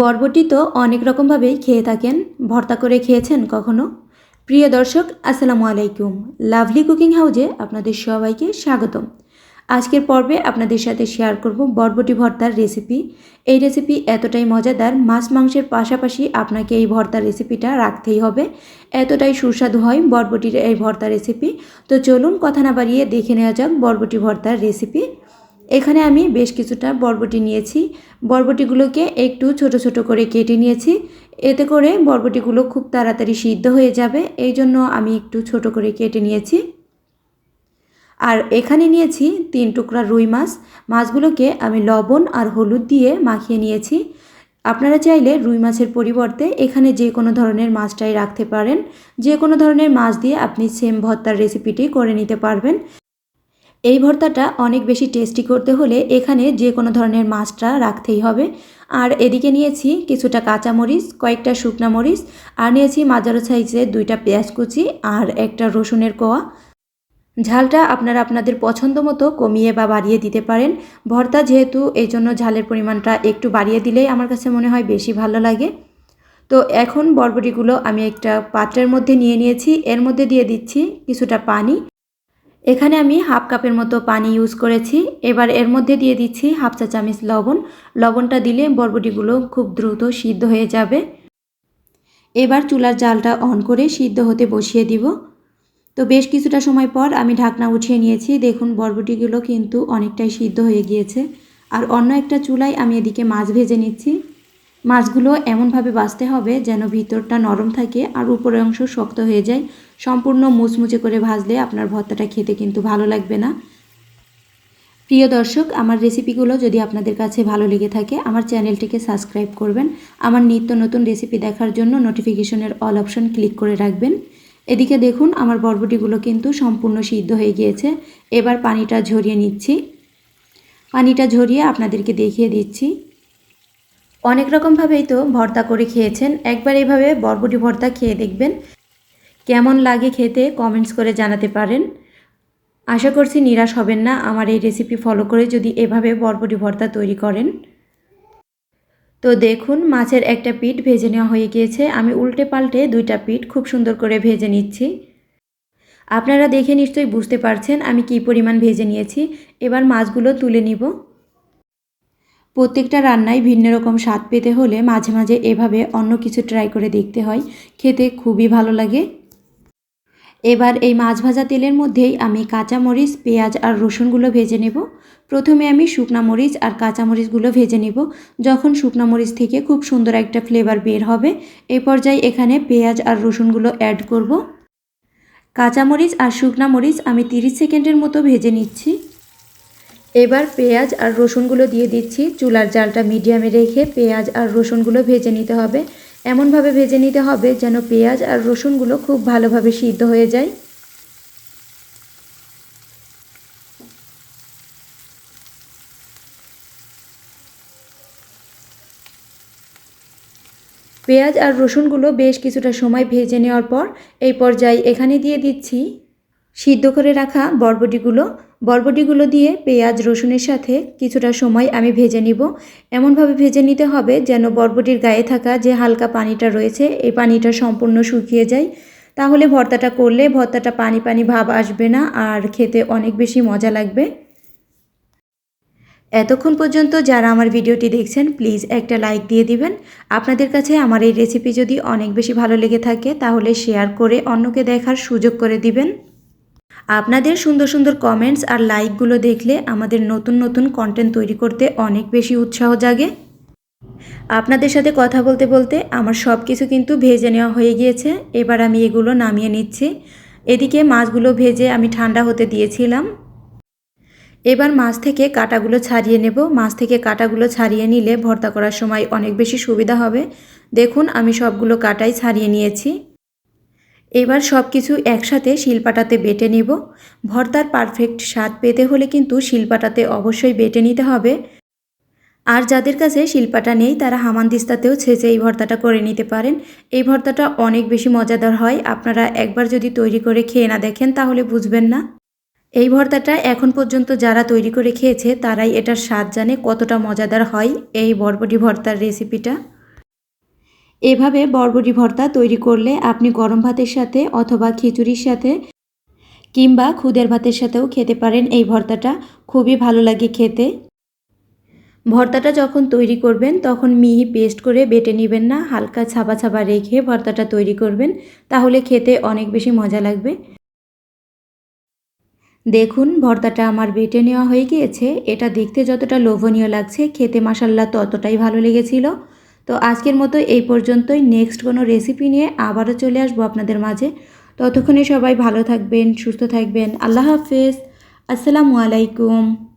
বরবটি তো অনেক রকমভাবেই খেয়ে থাকেন। ভর্তা করে খেয়েছেন কখনো? প্রিয় দর্শক, আসসালামু আলাইকুম। লাভলি কুকিং হাউজে আপনাদের সবাইকে স্বাগতম। আজকের পর্বে আপনাদের সাথে শেয়ার করব বরবটি ভর্তার রেসিপি। এই রেসিপি এতটাই মজাদার, মাছ মাংসের পাশাপাশি আপনাকে এই ভর্তার রেসিপিটা রাখতেই হবে। এতটাই সুস্বাদু হয় বরবটির এই ভর্তা রেসিপি। তো চলুন কথা না বাড়িয়ে দেখে নেওয়া যাক বরবটি ভর্তার রেসিপি। এখানে আমি বেশ কিছুটা বরবটি নিয়েছি। বরবটিগুলোকে একটু ছোট ছোট করে কেটে নিয়েছি। এতে করে বরবটিগুলো খুব তাড়াতাড়ি সিদ্ধ হয়ে যাবে। এই জন্য আমি একটু ছোট করে কেটে নিয়েছি। আর এখানে নিয়েছি তিন টুকরা রুই মাছ। মাছগুলোকে আমি লবণ আর হলুদ দিয়ে মাখিয়ে নিয়েছি। আপনারা চাইলে রুই মাছের পরিবর্তে এখানে যে কোনো ধরনের মাছটাই রাখতে পারেন। যে কোনো ধরনের মাছ দিয়ে আপনি সেম ভর্তার রেসিপিটি করে নিতে পারবেন। এই ভর্তাটা অনেক বেশি টেস্টি করতে হলে এখানে যে কোনো ধরনের মাছটা রাখতেই হবে। আর এদিকে নিয়েছি কিছুটা কাঁচামরিচ, কয়েকটা শুকনা মরিচ, আর নিয়েছি মাজারো সাইজের দুইটা পেঁয়াজ কুচি আর একটা রসুনের কোয়া। ঝালটা আপনারা আপনাদের পছন্দ মতো কমিয়ে বা বাড়িয়ে দিতে পারেন। ভর্তা যেহেতু এই জন্য ঝালের পরিমাণটা একটু বাড়িয়ে দিলেই আমার কাছে মনে হয় বেশি ভালো লাগে। তো এখন বরবটিগুলো আমি একটা পাত্রের মধ্যে নিয়ে নিয়েছি। এর মধ্যে দিয়ে দিচ্ছি কিছুটা পানি। এখানে আমি হাফ কাপের মতো পানি ইউজ করেছি। এবার এর মধ্যে দিয়ে দিচ্ছি হাফ চা চামচ লবণ। লবণটা দিলে বরবটিগুলো খুব দ্রুত সিদ্ধ হয়ে যাবে। এবার চুলার জালটা অন করে সিদ্ধ হতে বসিয়ে দিব। তো বেশ কিছুটা সময় পর আমি ঢাকনা উঠিয়ে নিয়েছি। দেখুন বরবটিগুলো কিন্তু অনেকটাই সিদ্ধ হয়ে গিয়েছে। আর অন্য একটা চুলায় আমি এদিকে মাছ ভেজে নিচ্ছি। মাছগুলো এমনভাবে বাছতে হবে যেন ভিতরটা নরম থাকে আর উপরের অংশ শক্ত হয়ে যায়। সম্পূর্ণ মুচমুচে করে ভাজলে আপনার ভর্তাটা খেতে কিন্তু ভালো লাগবে না। প্রিয় দর্শক, আমার রেসিপিগুলো যদি আপনাদের কাছে ভালো লেগে থাকে, আমার চ্যানেলটিকে সাবস্ক্রাইব করবেন। আমার নিত্য নতুন রেসিপি দেখার জন্য নোটিফিকেশনের অল অপশন ক্লিক করে রাখবেন। এদিকে দেখুন, আমার বরবটিগুলো কিন্তু সম্পূর্ণ সিদ্ধ হয়ে গিয়েছে। এবার পানিটা ঝরিয়ে নিচ্ছি। পানিটা ঝরিয়ে আপনাদেরকে দেখিয়ে দিচ্ছি। অনেক রকমভাবেই তো ভর্তা করে খেয়েছেন। একবার এইভাবে বরবটি ভর্তা খেয়ে দেখবেন। কেমন লাগে খেতে কমেন্টস করে জানাতে পারেন। আশা করছি নিরাশ হবেন না, আমার এই রেসিপি ফলো করে যদি এভাবে বরবটি ভর্তা তৈরি করেন। তো দেখুন, মাছের একটা পিঠ ভেজে নেওয়া হয়ে গিয়েছে। আমি উল্টে পাল্টে দুইটা পিঠ খুব সুন্দর করে ভেজে নিচ্ছি। আপনারা দেখে নিশ্চয়ই বুঝতে পারছেন আমি কি পরিমাণ ভেজে নিয়েছি। এবার মাছগুলো তুলে নিব। প্রত্যেকটা রান্নায় ভিন্ন রকম স্বাদ পেতে হলে মাঝে মাঝে এভাবে অন্য কিছু ট্রাই করে দেখতে হয়। খেতে খুবই ভালো লাগে। এবার এই মাছ ভাজা তেলের মধ্যেই আমি কাঁচামরিচ পেঁয়াজ আর রসুনগুলো ভেজে নেব। প্রথমে আমি শুকনা মরিচ আর কাঁচামরিচগুলো ভেজে নেব। যখন শুকনা মরিচ থেকে খুব সুন্দর একটা ফ্লেভার বের হবে এই পর্যায়ে এখানে পেঁয়াজ আর রসুনগুলো অ্যাড করব। কাঁচামরিচ আর শুকনা মরিচ আমি 30 সেকেন্ডের মতো ভেজে নিচ্ছি। এবার পেঁয়াজ আর রসুনগুলো দিয়ে দিচ্ছি। চুলার জালটা মিডিয়ামে রেখে পেঁয়াজ আর রসুনগুলো ভেজে নিতে হবে। এমনভাবে ভেজে নিতে হবে যেন পেঁয়াজ আর রসুনগুলো খুব ভালোভাবে সিদ্ধ হয়ে যায়। পেঁয়াজ আর রসুনগুলো বেশ কিছুটা সময় ভেজে নেওয়ার পর এই পর্যায়ে এখানে দিয়ে দিচ্ছি সিদ্ধ করে রাখা বরবটিগুলো। বরবটিগুলো দিয়ে পেঁয়াজ, রসুনের সাথে কিছুটা সময় আমি ভেজে নিব। এমনভাবে ভেজে নিতে হবে যেন বরবটির গায়ে থাকা যে হালকা পানিটা রয়েছে, এই পানিটা সম্পূর্ণ শুকিয়ে যায়। তাহলে ভর্তাটা করলে ভর্তাটা পানি পানি ভাব আসবে না আর খেতে অনেক বেশি মজা লাগবে। এতক্ষণ পর্যন্ত যারা আমার ভিডিওটি দেখছেন, প্লিজ একটা লাইক দিয়ে দিবেন। আপনাদের কাছে আমার এই রেসিপি যদি অনেক বেশি ভালো লেগে থাকে, তাহলে শেয়ার করে অন্যকে দেখার সুযোগ করে দিবেন। আপনাদের সুন্দর সুন্দর কমেন্টস আর লাইকগুলো দেখলে আমাদের নতুন নতুন কন্টেন্ট তৈরি করতে অনেক বেশি উৎসাহ জাগে। আপনাদের সাথে কথা বলতে বলতে আমার সব কিছু কিন্তু ভেজে নেওয়া হয়ে গিয়েছে। এবার আমি এগুলো নামিয়ে নিচ্ছি। এদিকে মাছগুলো ভেজে আমি ঠান্ডা হতে দিয়েছিলাম। এবার মাছ থেকে কাটাগুলো ছাড়িয়ে নেব। মাছ থেকে কাটাগুলো ছাড়িয়ে নিলে ভর্তা করার সময় অনেক বেশি সুবিধা হবে। দেখুন, আমি সবগুলো কাটাই ছাড়িয়ে নিয়েছি। এবার সব কিছু একসাথে শিলপাটাতে বেটে নেব। ভর্তার পারফেক্ট স্বাদ পেতে হলে কিন্তু শিলপাটাতে অবশ্যই বেটে নিতে হবে। আর যাদের কাছে শিলপাটা নেই, তারা হামানদিস্তাতেও ছেঁচে এই ভর্তাটা করে নিতে পারেন। এই ভর্তাটা অনেক বেশি মজাদার হয়। আপনারা একবার যদি তৈরি করে খেয়ে না দেখেন, তাহলে বুঝবেন না। এই ভর্তাটা এখন পর্যন্ত যারা তৈরি করে খেয়েছে, তারাই এটার স্বাদ জানে কতটা মজাদার হয় এই বরবটি ভর্তার রেসিপিটা এভাবে বরবটি ভর্তা তৈরি করলে আপনি গরম ভাতের সাথে অথবা খিচুড়ির সাথে কিংবা খুদের ভাতের সাথেও খেতে পারেন এই ভর্তাটা। খুবই ভালো লাগে খেতে। ভর্তাটা যখন তৈরি করবেন, তখন মিহি পেস্ট করে বেটে নেবেন না, হালকা ছাপা ছাপা রেখে ভর্তাটা তৈরি করবেন, তাহলে খেতে অনেক বেশি মজা লাগবে। দেখুন, ভর্তাটা আমার বেটে নেওয়া হয়ে গিয়েছে। এটা দেখতে যতটা লোভনীয় লাগছে, খেতে মাসাল্লা ততটাই ভালো লেগেছিল। তো আজকের মতো এই পর্যন্তই। নেক্সট কোনো রেসিপি নিয়ে আবারও চলে আসব আপনাদের মাঝে। ততক্ষণে সবাই ভালো থাকবেন, সুস্থ থাকবেন। আল্লাহ হাফেজ। আসসালামু আলাইকুম।